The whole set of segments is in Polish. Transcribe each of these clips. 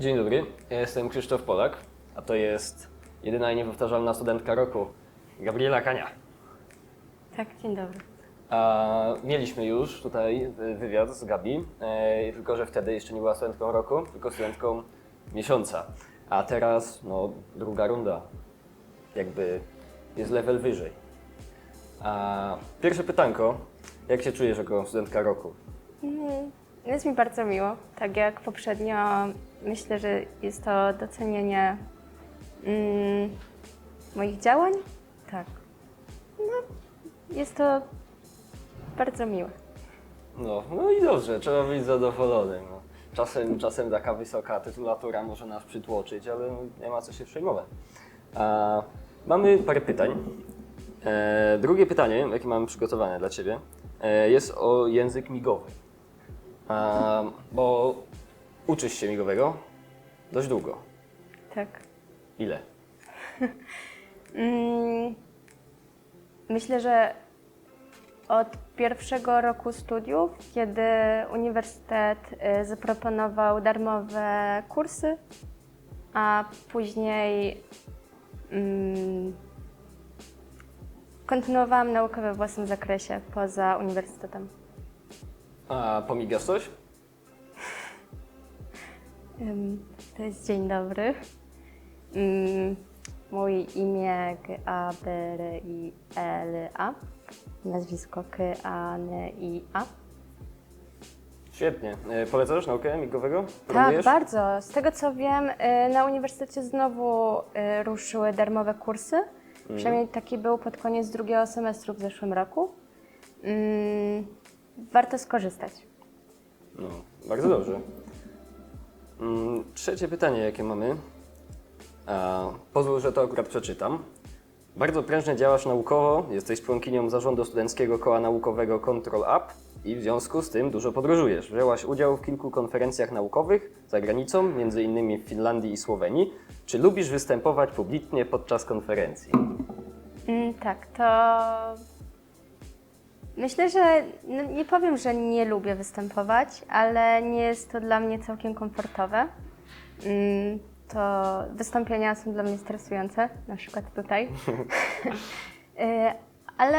Dzień dobry, ja jestem Krzysztof Polak, a to jest jedyna i niepowtarzalna studentka roku, Gabriela Kania. Tak, dzień dobry. A mieliśmy już tutaj wywiad z Gabi, e, tylko że wtedy jeszcze nie była studentką roku, tylko studentką miesiąca. A teraz, no, druga runda. Jakby jest level wyżej. A pierwsze pytanko, jak się czujesz jako studentka roku? Mm, Jest mi bardzo miło. Tak jak poprzednio, myślę, że jest to docenienie mm, moich działań. Tak. No, jest to bardzo miłe. No, no i dobrze, trzeba być zadowolonym. No. Czasem, czasem taka wysoka tytulatura może nas przytłoczyć, ale no, nie ma co się przejmować. A, mamy parę pytań. E, drugie pytanie, jakie mamy przygotowane dla Ciebie, e, jest o język migowy. Bo uczysz się migowego dość długo. Tak. Ile? Mm, myślę, że od pierwszego roku studiów, kiedy uniwersytet y, zaproponował darmowe kursy, a później mm, kontynuowałam naukę we własnym zakresie poza uniwersytetem. A pomigasz coś? Ym, To jest dzień dobry. Ym, Moje imię G A B R I L A. Nazwisko K A N I A. Świetnie. E, polecasz naukę migowego? Tak, Próbujesz? bardzo. Z tego co wiem, y, na uniwersytecie znowu y, ruszyły darmowe kursy. Przynajmniej taki był pod koniec drugiego semestru w zeszłym roku. Ym, Warto skorzystać. No, bardzo dobrze. Mm, Trzecie pytanie, jakie mamy. Pozwól, że to akurat przeczytam. Bardzo prężnie działasz naukowo, jesteś członkinią zarządu studenckiego koła naukowego Control Up i w związku z tym dużo podróżujesz. Wzięłaś udział w kilku konferencjach naukowych za granicą, między innymi w Finlandii i Słowenii. Czy lubisz występować publicznie podczas konferencji? Mm, tak, to myślę, że no, nie powiem, że nie lubię występować, ale nie jest to dla mnie całkiem komfortowe. Mm, To wystąpienia są dla mnie stresujące, na przykład tutaj. Y, ale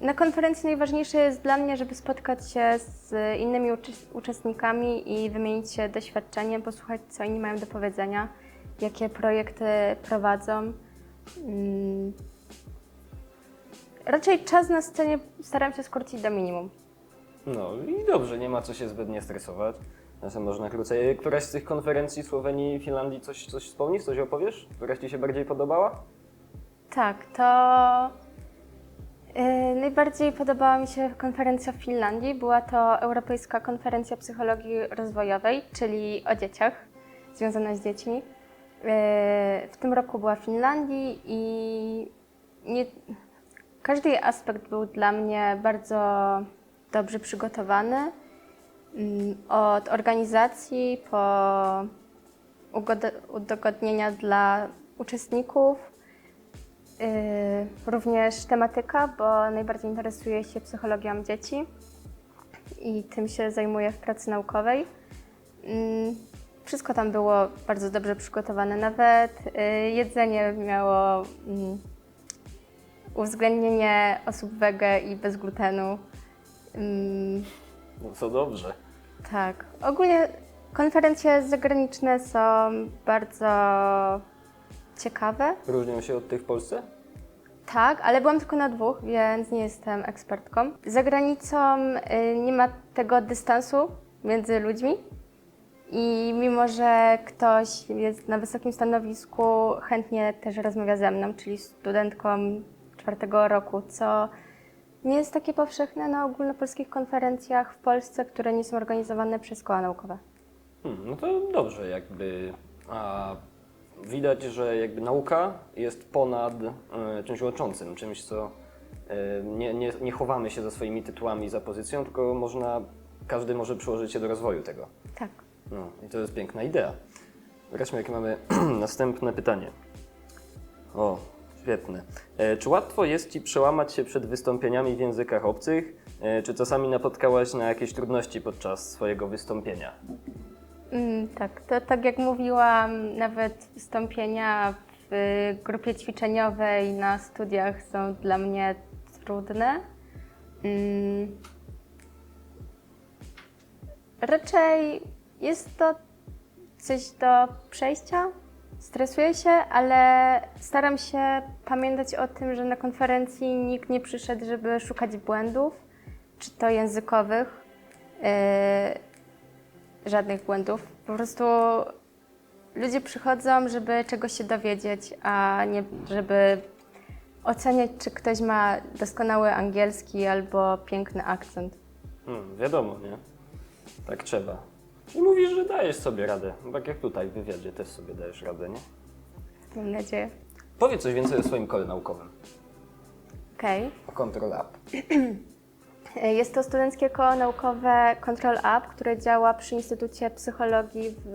na konferencji najważniejsze jest dla mnie, żeby spotkać się z innymi uczestnikami i wymienić się doświadczeniem, posłuchać, co inni mają do powiedzenia, jakie projekty prowadzą. Mm. Raczej czas na scenie staram się skrócić do minimum. No i dobrze, nie ma co się zbytnio stresować. Czasem można krócej. Któraś z tych konferencji Słowenii i Finlandii coś, coś wspomnisz, coś opowiesz? Któraś Ci się bardziej podobała? Tak, to yy, najbardziej podobała mi się konferencja w Finlandii. Była to Europejska Konferencja Psychologii Rozwojowej, czyli o dzieciach, związana z dziećmi. Yy, w tym roku była w Finlandii i nie, każdy aspekt był dla mnie bardzo dobrze przygotowany. Mm, Od organizacji po udogodnienia dla uczestników, Yy, również tematyka, bo najbardziej interesuję się psychologią dzieci i tym się zajmuję w pracy naukowej. Yy, Wszystko tam było bardzo dobrze przygotowane, nawet yy, jedzenie miało mm, uwzględnienie osób wege i bez glutenu. Yy, No to dobrze. tak. Ogólnie konferencje zagraniczne są bardzo ciekawe. Różnią się od tych w Polsce? Tak, ale byłam tylko na dwóch, więc nie jestem ekspertką. Za granicą y, nie ma tego dystansu między ludźmi. I mimo, że ktoś jest na wysokim stanowisku, chętnie też rozmawia ze mną, czyli studentką czwartego roku, co nie jest takie powszechne na ogólnopolskich konferencjach w Polsce, które nie są organizowane przez koła naukowe. Hmm, no to dobrze, jakby. A widać, że jakby nauka jest ponad e, czymś łączącym, czymś, co e, nie, nie, nie chowamy się za swoimi tytułami, za pozycją, tylko można, każdy może przyłożyć się do rozwoju tego. Tak. No i to jest piękna idea. Zobaczmy, jakie mamy następne pytanie. O, E, czy łatwo jest Ci przełamać się przed wystąpieniami w językach obcych? E, czy czasami napotkałaś na jakieś trudności podczas swojego wystąpienia? Mm, tak, to tak jak mówiłam, nawet wystąpienia w grupie ćwiczeniowej na studiach są dla mnie trudne. Mm, raczej jest to coś do przejścia. Stresuję się, ale staram się pamiętać o tym, że na konferencji nikt nie przyszedł, żeby szukać błędów, czy to językowych. Yy, żadnych błędów. Po prostu ludzie przychodzą, żeby czegoś się dowiedzieć, a nie żeby oceniać, czy ktoś ma doskonały angielski albo piękny akcent. Hmm, wiadomo, nie? Tak trzeba. I mówisz, że dajesz sobie radę. Tak jak tutaj w wywiadzie też sobie dajesz radę, nie? Mam nadzieję. Powiedz coś więcej o swoim kole naukowym. Okej. O Control App. Jest to studenckie koło naukowe Control Up, które działa przy Instytucie Psychologii w,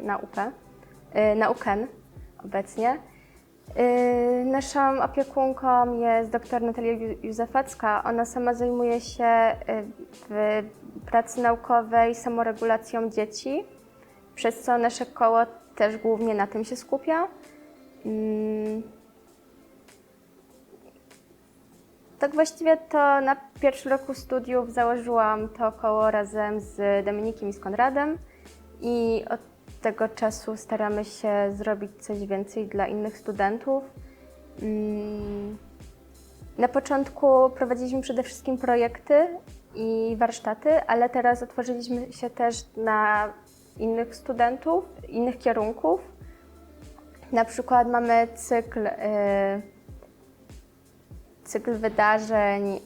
na UP, y, na UKEN obecnie. Y, Naszą opiekunką jest dr Natalia Józefacka. Ona sama zajmuje się y, w pracy naukowej samoregulacją dzieci, przez co nasze koło też głównie na tym się skupia. Mm, Tak właściwie to na pierwszym roku studiów założyłam to koło razem z Dominikiem i z Konradem i od tego czasu staramy się zrobić coś więcej dla innych studentów. Mm, Na początku prowadziliśmy przede wszystkim projekty i warsztaty, ale teraz otworzyliśmy się też na innych studentów, innych kierunków. Na przykład mamy cykl y, cykl wydarzeń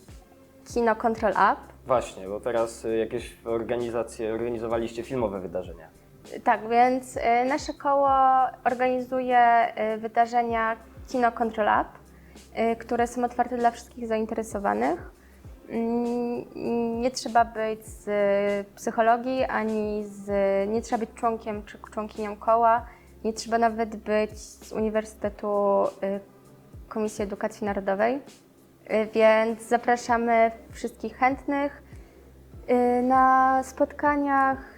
Kino Control Up. Właśnie, bo teraz y, jakieś organizacje, organizowaliście filmowe wydarzenia. Tak, więc y, nasze koło organizuje y, wydarzenia Kino Control Up, y, które są otwarte dla wszystkich zainteresowanych. Mm, Nie trzeba być z psychologii, ani z, nie trzeba być członkiem czy członkinią koła, nie trzeba nawet być z Uniwersytetu Komisji Edukacji Narodowej. Więc zapraszamy wszystkich chętnych. Na spotkaniach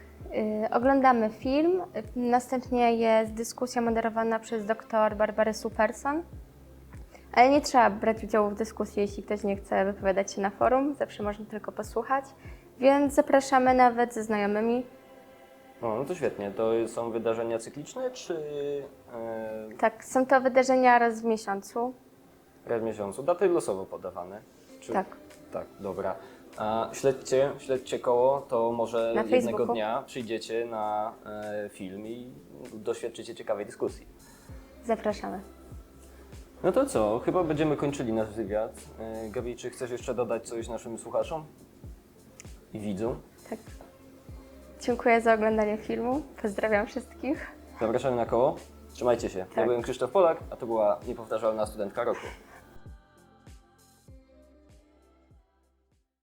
oglądamy film, y, następnie jest dyskusja moderowana przez dr Barbarę Superson. Ale nie trzeba brać udziału w dyskusji, jeśli ktoś nie chce wypowiadać się na forum, zawsze można tylko posłuchać. Więc zapraszamy nawet ze znajomymi. O, no to świetnie. To są wydarzenia cykliczne, czy e, Tak, są to wydarzenia raz w miesiącu. raz w miesiącu? Daty losowo podawane? Czy... Tak. Tak, dobra. A śledźcie, śledźcie koło, to może Na jednego Facebooku. dnia przyjdziecie na e, film i doświadczycie ciekawej dyskusji. Zapraszamy. No to co? Chyba będziemy kończyli nasz wywiad. E, Gabi, czy chcesz jeszcze dodać coś naszym słuchaczom i widzom? Tak. Dziękuję za oglądanie filmu. Pozdrawiam wszystkich. Zapraszamy na koło. Trzymajcie się. Ja Tak. byłem Krzysztof Polak, a to była niepowtarzalna studentka roku.